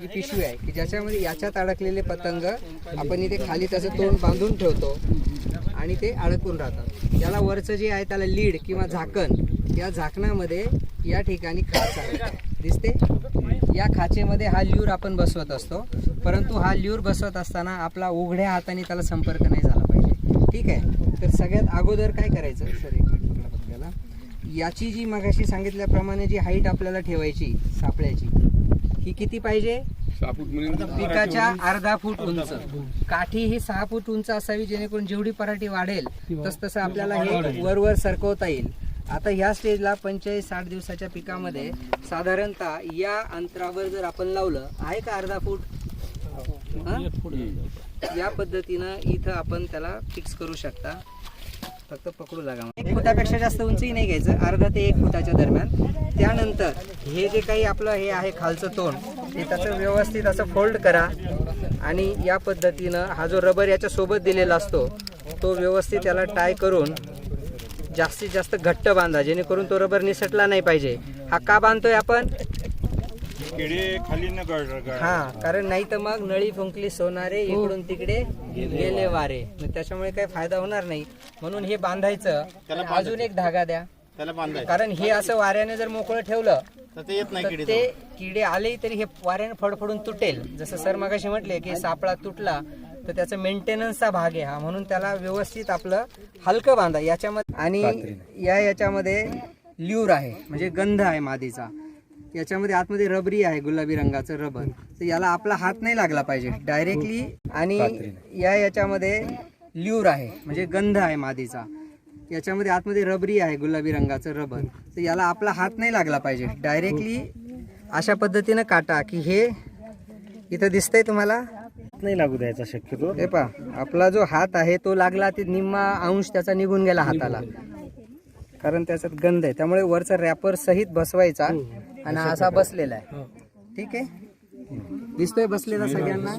ही पिशवी आहे की ज्याच्यामध्ये याच्यात अडकलेले पतंग आपण इथे खाली त्याचं तोंड बांधून ठेवतो आणि ते अडकून राहतात. याला वरचं जे आहे त्याला लीड किंवा झाकण या झाकणामध्ये या ठिकाणी खाच आहे. दिसते? या खाचेमध्ये हा ल्यूर आपण बसवत असतो. परंतु हा ल्यूर बसवत असताना आपला उघड्या हाताने त्याला संपर्क नाही झाला पाहिजे. ठीक आहे? तर सगळ्यात अगोदर काय करायचं? सर एक मिनिट आपल्याला याची जी मगाशी सांगितल्याप्रमाणे जी हाईट आपल्याला ठेवायची सापळ्याची ही किती पाहिजे? पिकाच्या अर्धा फूट उंच. काठी ही सहा फूट उंच असावी जेणेकरून जेवढी पराठी वाढेल तस तसं आपल्याला हे वर वर सरकवता येईल. आता ह्या स्टेजला पंचेचाळीस साठ दिवसाच्या पिकामध्ये साधारणतः या अंतरावर जर आपण लावलं आहे का अर्धा फूट? या पद्धतीनं इथं आपण त्याला फिक्स करू शकता. फक्त पकडू लागा. एक फुटापेक्षा जास्त उंचही नाही घ्यायचं. अर्धा ते एक फुटाच्या दरम्यान. त्यानंतर हे जे काही आपलं हे आहे खालचं तोंड ते त्याचं व्यवस्थित असं फोल्ड करा. आणि या पद्धतीनं हा जो रबर याच्या सोबत दिलेला असतो तो व्यवस्थित त्याला टाय करून जास्तीत जास्त घट्ट बांधा जेणेकरून तो रबर निसटला नाही पाहिजे. हा का बांधतोय आपण? किडे खाली हा कारण नाही तर मग नळी फुंकली सोनारे इकडून तिकडे गेले वारे. मग त्याच्यामुळे काही फायदा होणार नाही. म्हणून हे बांधायचं. अजून एक धागा द्या. कारण हे असं वाऱ्याने जर मोकळं ठेवलं तर ते येत नाही तर किडे ते किडे आले तरी हे वाऱ्याने फडफडून तुटेल. जसं सर मगाशी म्हटले की सापळा तुटला तर त्याचा मेंटेनन्सचा भाग आहे हा. म्हणून त्याला व्यवस्थित आपलं हलकं बांधा. याच्यामध्ये आणि या याच्यामध्ये ल्यूर आहे म्हणजे गंध आहे मादीचा. याच्यामध्ये आतमध्ये रबरी आहे गुलाबी रंगाचं रबर. तर याला आपला हात नाही लागला पाहिजे. डायरेक्टली आणि या याच्यामध्ये ल्यूर आहे म्हणजे गंध आहे मादीचा. याच्यामध्ये आतमध्ये रबरी आहे गुलाबी रंगाचं रबर. तर याला आपला हात नाही लागला पाहिजे. डायरेक्टली अशा पद्धतीनं काटा की हे इथं दिसतंय तुम्हाला. नाही लागू द्यायचा शक्यतो. हे पा आपला जो हात आहे तो लागला ते निम्मा अंश त्याचा निघून गेला हाताला. कारण त्याच्यात गंध आहे. त्यामुळे वरचा रॅपर सहित बसवायचा आणि हा असा बसलेला आहे. ठीक आहे? दिसतोय बसलेला सगळ्यांना?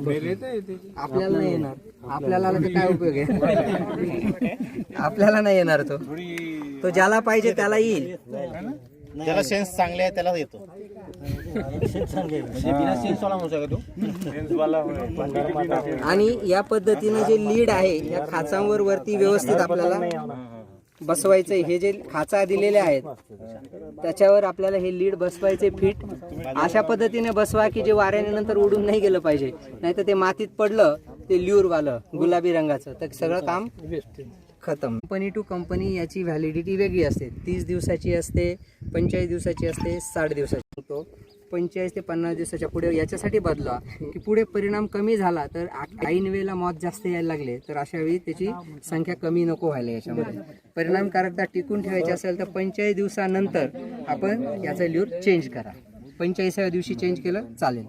आपल्याला नाही येणार. आपल्याला काय उपयोग आहे? आपल्याला नाही येणार तो. तो ज्याला पाहिजे त्याला येईल. ज्याला सेन्स चांगले आहे त्याला येतो. आणि या पद्धतीने जे लीड आहे या खाचांवर वरती व्यवस्थित आपल्याला बसवायचे हे जे खाचा दिलेले आहेत त्याच्यावर आपल्याला हे लीड बसवायचे फिट. अशा पद्धतीने बसवा की जे वाऱ्याने नंतर उडून नाही गेलं पाहिजे. नाहीतर ते मातीत पडलं ते ल्यूर वालं गुलाबी रंगाचं. तर सगळं काम खतम. कंपनी टू कंपनी याची व्हॅलिडिटी वेगळी असते. तीस दिवसाची असते पंचेचाळीस दिवसाची असते साठ दिवसाची पंचेचाळीस ते पन्नास दिवसाच्या पुढे याच्यासाठी बदला की पुढे परिणाम कमी झाला तर ऐन वेळेला मॉत जास्त यायला लागले तर अशा वेळी त्याची संख्या कमी नको व्हायला याच्यामध्ये. परिणामकारकता टिकून ठेवायची असेल तर पंचेचाळीस दिवसानंतर आपण याचा ल्यूर चेंज करा. पंचेचाळीसाव्या दिवशी चेंज केलं चालेल.